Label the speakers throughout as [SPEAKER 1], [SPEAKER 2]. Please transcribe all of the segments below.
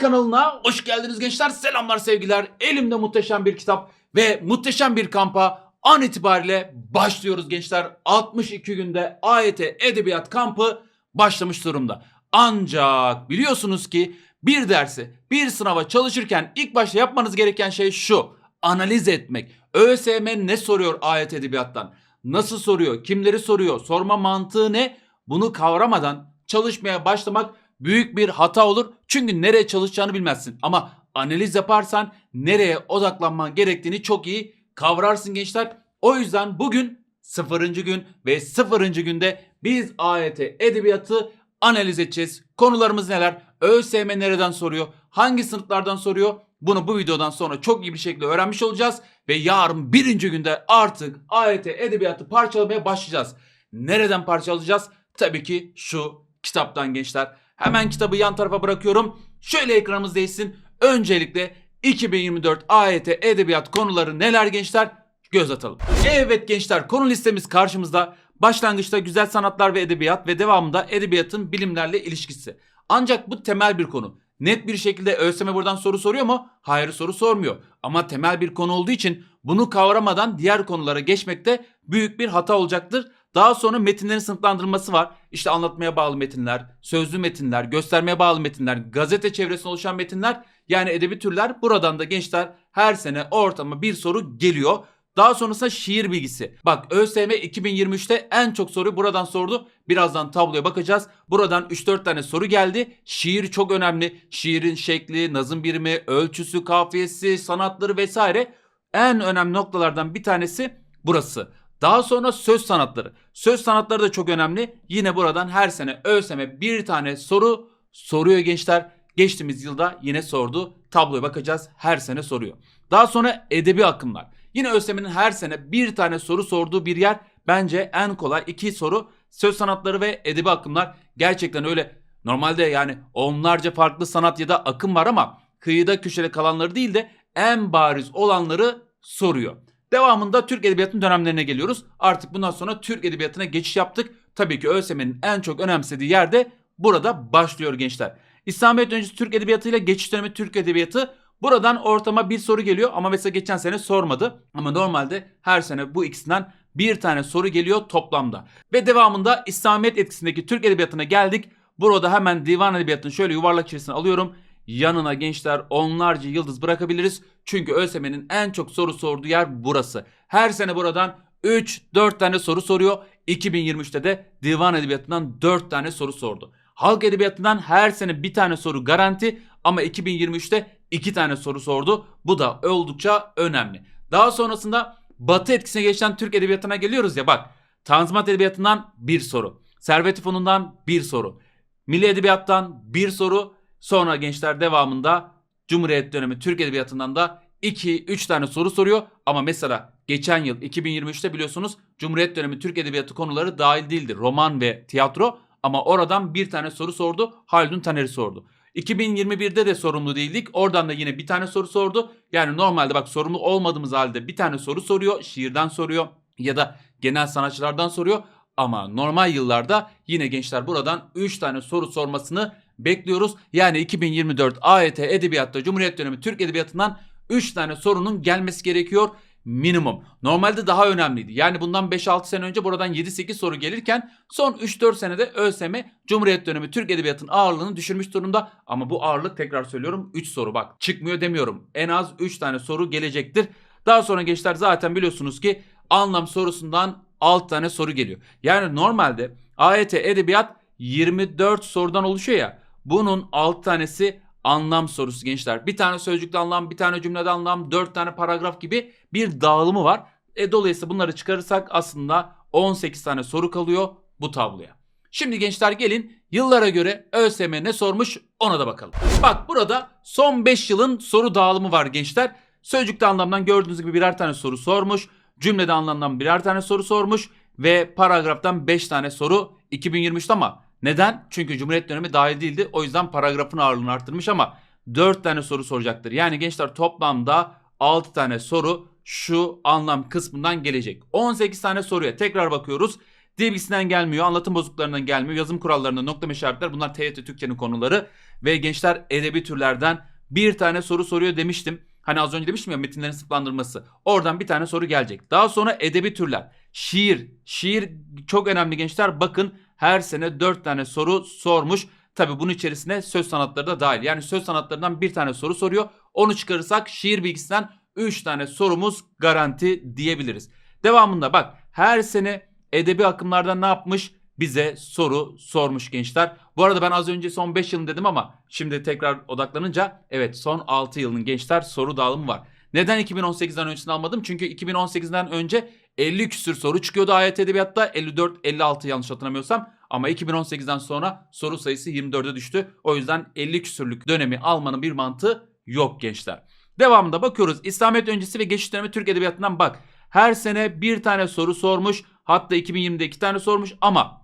[SPEAKER 1] kanalına hoş geldiniz gençler. Selamlar sevgiler. Elimde muhteşem bir kitap ve muhteşem bir kampa an itibariyle başlıyoruz gençler. 62 günde AYT Edebiyat kampı başlamış durumda. Ancak biliyorsunuz ki bir dersi, bir sınava çalışırken ilk başta yapmanız gereken şey şu. Analiz etmek. ÖSYM ne soruyor AYT Edebiyat'tan? Nasıl soruyor? Kimleri soruyor? Sorma mantığı ne? Bunu kavramadan çalışmaya başlamak büyük bir hata olur. Çünkü nereye çalışacağını bilmezsin. Ama analiz yaparsan nereye odaklanman gerektiğini çok iyi kavrarsın gençler. O yüzden bugün 0. gün ve 0. günde biz AYT edebiyatı analiz edeceğiz. Konularımız neler? ÖSYM nereden soruyor? Hangi sınıflardan soruyor? Bunu bu videodan sonra çok iyi bir şekilde öğrenmiş olacağız. Ve yarın birinci günde artık AYT edebiyatı parçalamaya başlayacağız. Nereden parçalayacağız? Tabii ki şu kitaptan gençler. Hemen kitabı yan tarafa bırakıyorum. Şöyle ekranımız değişsin. Öncelikle 2024 AYT edebiyat konuları neler gençler? Göz atalım. Evet gençler konu listemiz karşımızda. Başlangıçta güzel sanatlar ve edebiyat ve devamında edebiyatın bilimlerle ilişkisi. Ancak bu temel bir konu. Net bir şekilde ÖSYM buradan soru soruyor mu? Hayır soru sormuyor. Ama temel bir konu olduğu için bunu kavramadan diğer konulara geçmekte büyük bir hata olacaktır. Daha sonra metinlerin sınıflandırılması var. İşte anlatmaya bağlı metinler, sözlü metinler, göstermeye bağlı metinler, gazete çevresinde oluşan metinler yani edebi türler. Buradan da gençler her sene ortama bir soru geliyor. Daha sonrasında şiir bilgisi. Bak ÖSYM 2023'te en çok soruyu buradan sordu. Birazdan tabloya bakacağız. Buradan 3-4 tane soru geldi. Şiir çok önemli. Şiirin şekli, nazım birimi, ölçüsü, kafiyesi, sanatları vesaire. En önemli noktalardan bir tanesi burası. Daha sonra söz sanatları. Söz sanatları da çok önemli. Yine buradan her sene ÖSYM bir tane soru soruyor gençler. Geçtiğimiz yılda yine sordu. Tabloya bakacağız. Her sene soruyor. Daha sonra edebi akımlar. Yine ÖSYM'nin her sene bir tane soru sorduğu bir yer bence en kolay iki soru. Söz sanatları ve edebi akımlar gerçekten öyle normalde yani onlarca farklı sanat ya da akım var ama kıyıda köşede kalanları değil de en bariz olanları soruyor. Devamında Türk Edebiyatı'nın dönemlerine geliyoruz. Artık bundan sonra Türk Edebiyatı'na geçiş yaptık. Tabii ki ÖSYM'nin en çok önemsediği yerde burada başlıyor gençler. İslamiyet öncesi Türk Edebiyatı ile geçiş dönemi Türk Edebiyatı Buradan ortama bir soru geliyor ama mesela geçen sene sormadı. Ama normalde her sene bu ikisinden bir tane soru geliyor toplamda. Ve devamında İslamiyet etkisindeki Türk Edebiyatı'na geldik. Burada hemen divan edebiyatını şöyle yuvarlak içerisine alıyorum. Yanına gençler onlarca yıldız bırakabiliriz. Çünkü ÖSYM'nin en çok soru sorduğu yer burası. Her sene buradan 3-4 tane soru soruyor. 2023'te de divan edebiyatından 4 tane soru sordu. Halk edebiyatından her sene bir tane soru garanti ama 2023'te 2 tane soru sordu. Bu da oldukça önemli. Daha sonrasında Batı etkisine geçen Türk edebiyatına geliyoruz ya bak. Tanzimat edebiyatından bir soru. Servet Fonu'ndan bir soru. Milli edebiyattan bir soru. Sonra gençler devamında Cumhuriyet dönemi Türk edebiyatından da 2-3 tane soru soruyor. Ama mesela geçen yıl 2023'te biliyorsunuz Cumhuriyet dönemi Türk edebiyatı konuları dahil değildi. Roman ve tiyatro ama oradan bir tane soru sordu. Haldun Taner'i sordu. 2021'de de sorumlu değildik. Oradan da yine bir tane soru sordu. Yani normalde bak sorumlu olmadığımız halde bir tane soru soruyor. Şiirden soruyor ya da genel sanatçılardan soruyor. Ama normal yıllarda yine gençler buradan 3 tane soru sormasını bekliyoruz. Yani 2024 AYT Edebiyatta Cumhuriyet Dönemi Türk Edebiyatı'ndan 3 tane sorunun gelmesi gerekiyor minimum. Normalde daha önemliydi. Yani bundan 5-6 sene önce buradan 7-8 soru gelirken son 3-4 senede ÖSYM Cumhuriyet dönemi Türk Edebiyatı'nın ağırlığını düşürmüş durumda. Ama bu ağırlık tekrar söylüyorum 3 soru bak çıkmıyor demiyorum. En az 3 tane soru gelecektir. Daha sonra gençler zaten biliyorsunuz ki anlam sorusundan 6 tane soru geliyor. Yani normalde AYT Edebiyat 24 sorudan oluşuyor ya. Bunun 6 tanesi anlam sorusu gençler. Bir tane sözcükte anlam, bir tane cümlede anlam, 4 tane paragraf gibi bir dağılımı var. E, dolayısıyla bunları çıkarırsak aslında 18 tane soru kalıyor bu tabloya. Şimdi gençler gelin yıllara göre ÖSYM ne sormuş ona da bakalım. Bak burada son 5 yılın soru dağılımı var gençler. Sözcükte anlamdan gördüğünüz gibi birer tane soru sormuş. Cümlede anlamdan birer tane soru sormuş. Ve paragraftan 5 tane soru 2023'te ama neden? Çünkü Cumhuriyet dönemi dahil değildi. O yüzden paragrafın ağırlığını arttırmış ama 4 tane soru soracaktır. Yani gençler toplamda 6 tane soru şu anlam kısmından gelecek. 18 tane soruya tekrar bakıyoruz. Dil bilgisinden gelmiyor, anlatım bozukluklarından gelmiyor, yazım kurallarından nokta işaretler bunlar TYT Türkçenin konuları ve gençler edebi türlerden bir tane soru soruyor demiştim. Hani az önce demiştim ya metinlerin sınıflandırması. Oradan bir tane soru gelecek. Daha sonra edebi türler. Şiir. Şiir çok önemli gençler. Bakın her sene 4 tane soru sormuş. Tabi bunun içerisine söz sanatları da dahil. Yani söz sanatlarından bir tane soru soruyor. Onu çıkarırsak şiir bilgisinden 3 tane sorumuz garanti diyebiliriz. Devamında bak her sene edebi akımlardan ne yapmış? Bize soru sormuş gençler. Bu arada ben az önce son 5 yılın dedim ama şimdi tekrar odaklanınca evet son 6 yılın gençler soru dağılımı var. Neden 2018'den öncesini almadım? Çünkü 2018'den önce 50 küsür soru çıkıyordu AYT Edebiyat'ta. 54-56 yanlış hatırlamıyorsam. Ama 2018'den sonra soru sayısı 24'e düştü. O yüzden 50 küsürlük dönemi almanın bir mantığı yok gençler. Devamında bakıyoruz. İslamiyet öncesi ve geçiş dönemi Türk Edebiyatı'ndan bak. Her sene bir tane soru sormuş. Hatta 2020'de iki tane sormuş ama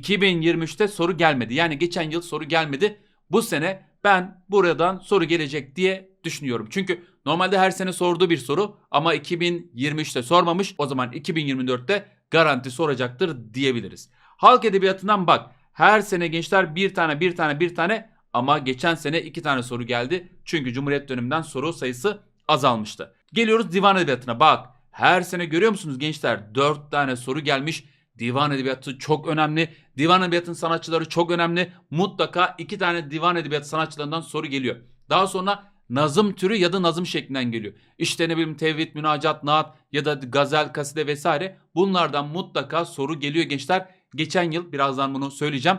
[SPEAKER 1] 2023'te soru gelmedi. Yani geçen yıl soru gelmedi. Bu sene ben buradan soru gelecek diye düşünüyorum. Çünkü normalde her sene sorduğu bir soru ama 2023'te sormamış. O zaman 2024'te garanti soracaktır diyebiliriz. Halk edebiyatından bak. Her sene gençler bir tane bir tane bir tane ama geçen sene iki tane soru geldi. Çünkü Cumhuriyet döneminden soru sayısı azalmıştı. Geliyoruz divan edebiyatına bak. Her sene görüyor musunuz gençler? 4 tane soru gelmiş. Divan edebiyatı çok önemli. Divan edebiyatının sanatçıları çok önemli. Mutlaka iki tane divan edebiyatı sanatçılarından soru geliyor. Daha sonra nazım türü ya da nazım şeklinden geliyor. İşte ne bileyim tevhid, münacat, naat ya da gazel, kaside vesaire. Bunlardan mutlaka soru geliyor gençler. Geçen yıl birazdan bunu söyleyeceğim.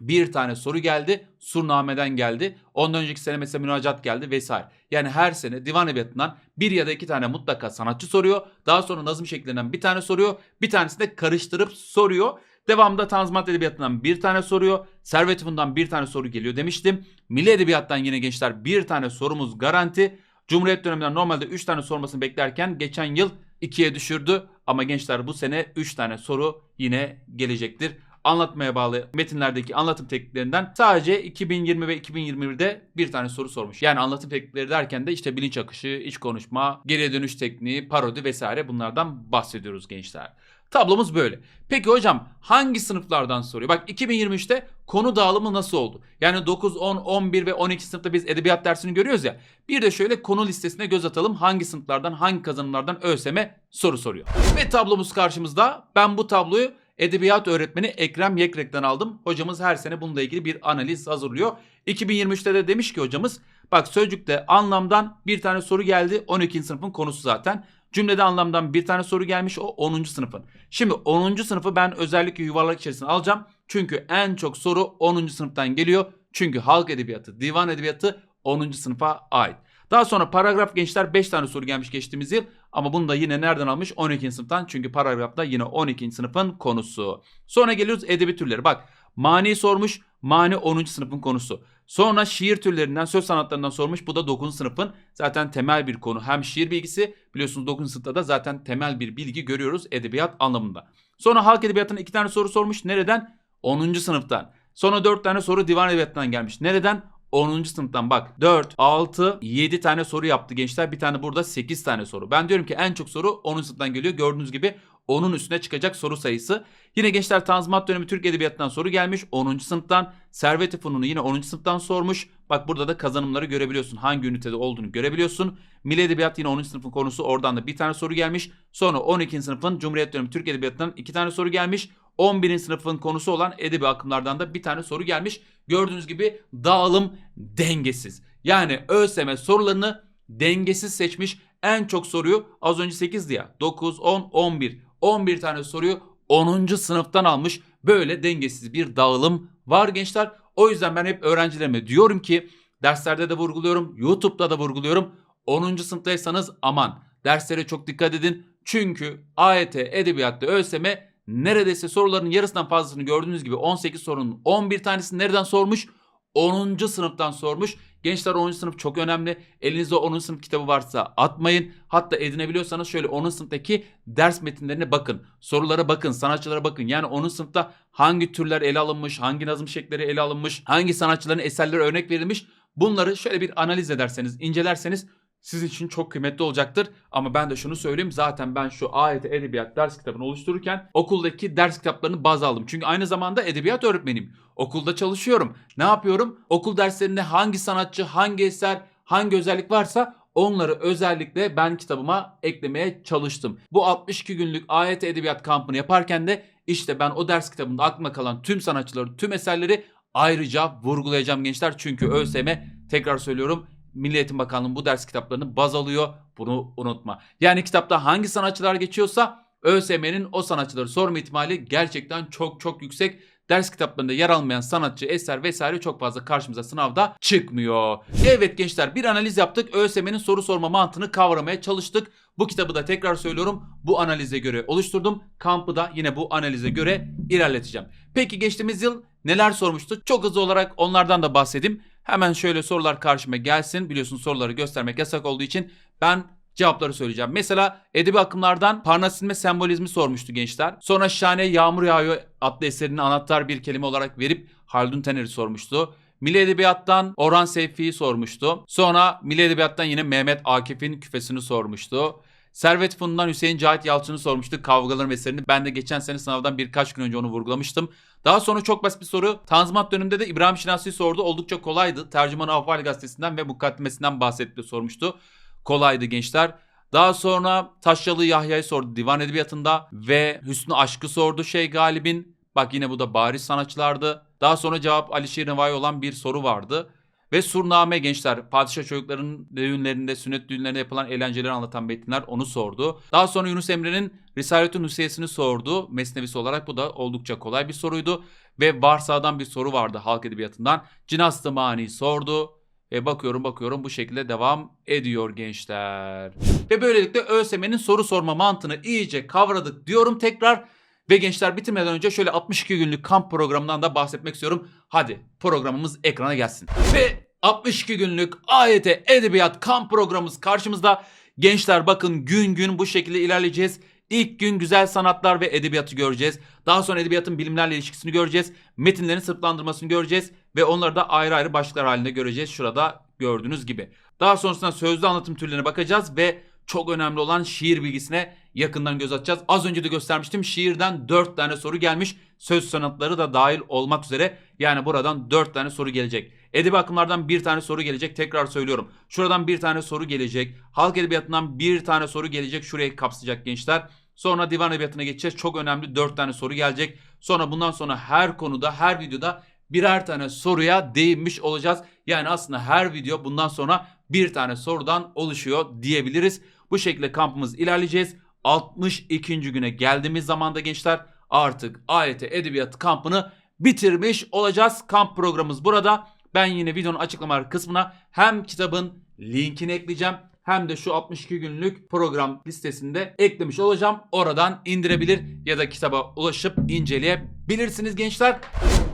[SPEAKER 1] Bir tane soru geldi. Surname'den geldi. Ondan önceki sene mesela münacat geldi vesaire. Yani her sene divan edebiyatından bir ya da iki tane mutlaka sanatçı soruyor. Daha sonra nazım şeklinden bir tane soruyor. Bir tanesini de karıştırıp soruyor. Devamında Tanzimat Edebiyatı'ndan bir tane soruyor. Servet Fünun'dan bir tane soru geliyor demiştim. Milli Edebiyat'tan yine gençler bir tane sorumuz garanti. Cumhuriyet döneminden normalde 3 tane sormasını beklerken geçen yıl 2'ye düşürdü. Ama gençler bu sene 3 tane soru yine gelecektir anlatmaya bağlı metinlerdeki anlatım tekniklerinden sadece 2020 ve 2021'de bir tane soru sormuş. Yani anlatım teknikleri derken de işte bilinç akışı, iç konuşma, geriye dönüş tekniği, parodi vesaire bunlardan bahsediyoruz gençler. Tablomuz böyle. Peki hocam hangi sınıflardan soruyor? Bak 2023'te konu dağılımı nasıl oldu? Yani 9, 10, 11 ve 12 sınıfta biz edebiyat dersini görüyoruz ya. Bir de şöyle konu listesine göz atalım. Hangi sınıflardan, hangi kazanımlardan ÖSYM soru soruyor. Ve tablomuz karşımızda. Ben bu tabloyu edebiyat öğretmeni Ekrem Yekrek'ten aldım. Hocamız her sene bununla ilgili bir analiz hazırlıyor. 2023'te de demiş ki hocamız bak sözcükte anlamdan bir tane soru geldi. 12. sınıfın konusu zaten. Cümlede anlamdan bir tane soru gelmiş o 10. sınıfın. Şimdi 10. sınıfı ben özellikle yuvarlak içerisine alacağım. Çünkü en çok soru 10. sınıftan geliyor. Çünkü halk edebiyatı, divan edebiyatı 10. sınıfa ait. Daha sonra paragraf gençler 5 tane soru gelmiş geçtiğimiz yıl. Ama bunu da yine nereden almış? 12. sınıftan. Çünkü paragrafta yine 12. sınıfın konusu. Sonra geliyoruz edebi türleri. Bak mani sormuş. Mani 10. sınıfın konusu. Sonra şiir türlerinden, söz sanatlarından sormuş. Bu da 9. sınıfın zaten temel bir konu. Hem şiir bilgisi biliyorsunuz 9. sınıfta da zaten temel bir bilgi görüyoruz edebiyat anlamında. Sonra halk edebiyatına iki tane soru sormuş. Nereden? 10. sınıftan. Sonra 4 tane soru divan edebiyatından gelmiş. Nereden? 10. sınıftan bak 4, 6, 7 tane soru yaptı gençler. Bir tane burada 8 tane soru. Ben diyorum ki en çok soru 10. sınıftan geliyor. Gördüğünüz gibi onun üstüne çıkacak soru sayısı. Yine gençler Tanzimat dönemi Türk Edebiyatı'ndan soru gelmiş. 10. sınıftan Servet-i Fünun'u yine 10. sınıftan sormuş. Bak burada da kazanımları görebiliyorsun. Hangi ünitede olduğunu görebiliyorsun. Milli Edebiyat yine 10. sınıfın konusu. Oradan da bir tane soru gelmiş. Sonra 12. sınıfın Cumhuriyet dönemi Türk Edebiyatı'ndan iki tane soru gelmiş. 11. sınıfın konusu olan edebi akımlardan da bir tane soru gelmiş. Gördüğünüz gibi dağılım dengesiz. Yani ÖSYM sorularını dengesiz seçmiş. En çok soruyu az önce 8'di ya. 9, 10, 11. 11 tane soruyu 10. sınıftan almış. Böyle dengesiz bir dağılım var gençler. O yüzden ben hep öğrencilerime diyorum ki derslerde de vurguluyorum, YouTube'da da vurguluyorum. 10. sınıftaysanız aman derslere çok dikkat edin. Çünkü AYT, Edebiyat'ta ÖSYM neredeyse soruların yarısından fazlasını gördüğünüz gibi 18 sorunun 11 tanesini nereden sormuş? 10. sınıftan sormuş. Gençler 10. sınıf çok önemli. Elinizde 10. sınıf kitabı varsa atmayın. Hatta edinebiliyorsanız şöyle 10. sınıftaki ders metinlerine bakın. Sorulara bakın, sanatçılara bakın. Yani 10. sınıfta hangi türler ele alınmış, hangi nazım şekilleri ele alınmış, hangi sanatçıların eserleri örnek verilmiş. Bunları şöyle bir analiz ederseniz, incelerseniz sizin için çok kıymetli olacaktır. Ama ben de şunu söyleyeyim zaten ben şu AYT Edebiyat ders kitabını oluştururken okuldaki ders kitaplarını baz aldım. Çünkü aynı zamanda edebiyat öğretmeniyim. Okulda çalışıyorum. Ne yapıyorum? Okul derslerinde hangi sanatçı, hangi eser, hangi özellik varsa onları özellikle ben kitabıma eklemeye çalıştım. Bu 62 günlük AYT Edebiyat kampını yaparken de işte ben o ders kitabında aklımda kalan tüm sanatçıları, tüm eserleri ayrıca vurgulayacağım gençler. Çünkü ÖSYM tekrar söylüyorum Milli Eğitim Bakanlığı bu ders kitaplarını baz alıyor. Bunu unutma. Yani kitapta hangi sanatçılar geçiyorsa ÖSYM'nin o sanatçıları sorma ihtimali gerçekten çok çok yüksek. Ders kitaplarında yer almayan sanatçı, eser vesaire çok fazla karşımıza sınavda çıkmıyor. Evet gençler bir analiz yaptık. ÖSYM'nin soru sorma mantığını kavramaya çalıştık. Bu kitabı da tekrar söylüyorum bu analize göre oluşturdum. Kampı da yine bu analize göre ilerleteceğim. Peki geçtiğimiz yıl neler sormuştu? Çok hızlı olarak onlardan da bahsedeyim. Hemen şöyle sorular karşıma gelsin. Biliyorsun soruları göstermek yasak olduğu için ben cevapları söyleyeceğim. Mesela edebi akımlardan Parnasilme sembolizmi sormuştu gençler. Sonra Şahane Yağmur Yağıyor adlı eserini anahtar bir kelime olarak verip Haldun Taner'i sormuştu. Milli Edebiyat'tan Orhan Seyfi'yi sormuştu. Sonra Milli Edebiyat'tan yine Mehmet Akif'in küfesini sormuştu. Servet Fındık'tan Hüseyin Cahit Yalçın'ı sormuştu. Kavgaların eserini. Ben de geçen sene sınavdan birkaç gün önce onu vurgulamıştım. Daha sonra çok basit bir soru. Tanzimat döneminde de İbrahim Şinasi'yi sordu. Oldukça kolaydı. Tercüman Ahval gazetesinden ve mukaddimesinden bahsetti sormuştu. Kolaydı gençler. Daha sonra Taşyalı Yahya'yı sordu divan edebiyatında ve Hüsnü Aşk'ı sordu şey galibin. Bak yine bu da bariz sanatçılardı. Daha sonra cevap Alişir Nevai olan bir soru vardı. Ve Surname gençler padişah çocuklarının düğünlerinde, sünnet düğünlerinde yapılan eğlenceleri anlatan metinler onu sordu. Daha sonra Yunus Emre'nin Risaletün Nusiyesini sordu. Mesnevisi olarak bu da oldukça kolay bir soruydu. Ve Varsa'dan bir soru vardı halk edebiyatından. Cinastı Mani sordu. Ve bakıyorum bakıyorum bu şekilde devam ediyor gençler. Ve böylelikle ÖSYM'nin soru sorma mantığını iyice kavradık diyorum tekrar. Ve gençler bitirmeden önce şöyle 62 günlük kamp programından da bahsetmek istiyorum. Hadi programımız ekrana gelsin. Ve 62 günlük AYT Edebiyat kamp programımız karşımızda. Gençler bakın gün gün bu şekilde ilerleyeceğiz. İlk gün güzel sanatlar ve edebiyatı göreceğiz. Daha sonra edebiyatın bilimlerle ilişkisini göreceğiz. Metinlerin sınıflandırmasını göreceğiz. Ve onları da ayrı ayrı başlıklar halinde göreceğiz. Şurada gördüğünüz gibi. Daha sonrasında sözlü anlatım türlerine bakacağız ve çok önemli olan şiir bilgisine yakından göz atacağız. Az önce de göstermiştim. Şiirden 4 tane soru gelmiş. Söz sanatları da dahil olmak üzere. Yani buradan 4 tane soru gelecek. Edebi akımlardan bir tane soru gelecek. Tekrar söylüyorum. Şuradan bir tane soru gelecek. Halk edebiyatından bir tane soru gelecek. Şurayı kapsayacak gençler. Sonra divan edebiyatına geçeceğiz. Çok önemli 4 tane soru gelecek. Sonra bundan sonra her konuda, her videoda birer tane soruya değinmiş olacağız. Yani aslında her video bundan sonra bir tane sorudan oluşuyor diyebiliriz. Bu şekilde kampımız ilerleyeceğiz. 62. güne geldiğimiz zamanda gençler artık AYT Edebiyat kampını bitirmiş olacağız. Kamp programımız burada. Ben yine videonun açıklamalar kısmına hem kitabın linkini ekleyeceğim hem de şu 62 günlük program listesinde eklemiş olacağım. Oradan indirebilir ya da kitaba ulaşıp inceleyebilirsiniz gençler.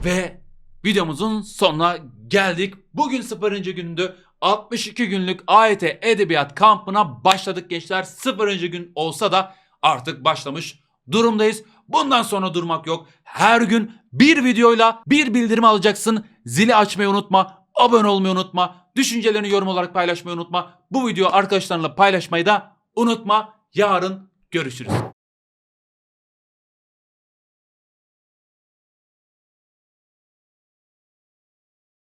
[SPEAKER 1] Ve videomuzun sonuna geldik. Bugün 0. günündü. 62 günlük AYT Edebiyat kampına başladık gençler. 0. gün olsa da artık başlamış durumdayız. Bundan sonra durmak yok. Her gün bir videoyla bir bildirim alacaksın. Zili açmayı unutma. Abone olmayı unutma. Düşüncelerini yorum olarak paylaşmayı unutma. Bu videoyu arkadaşlarınla paylaşmayı da unutma. Yarın görüşürüz.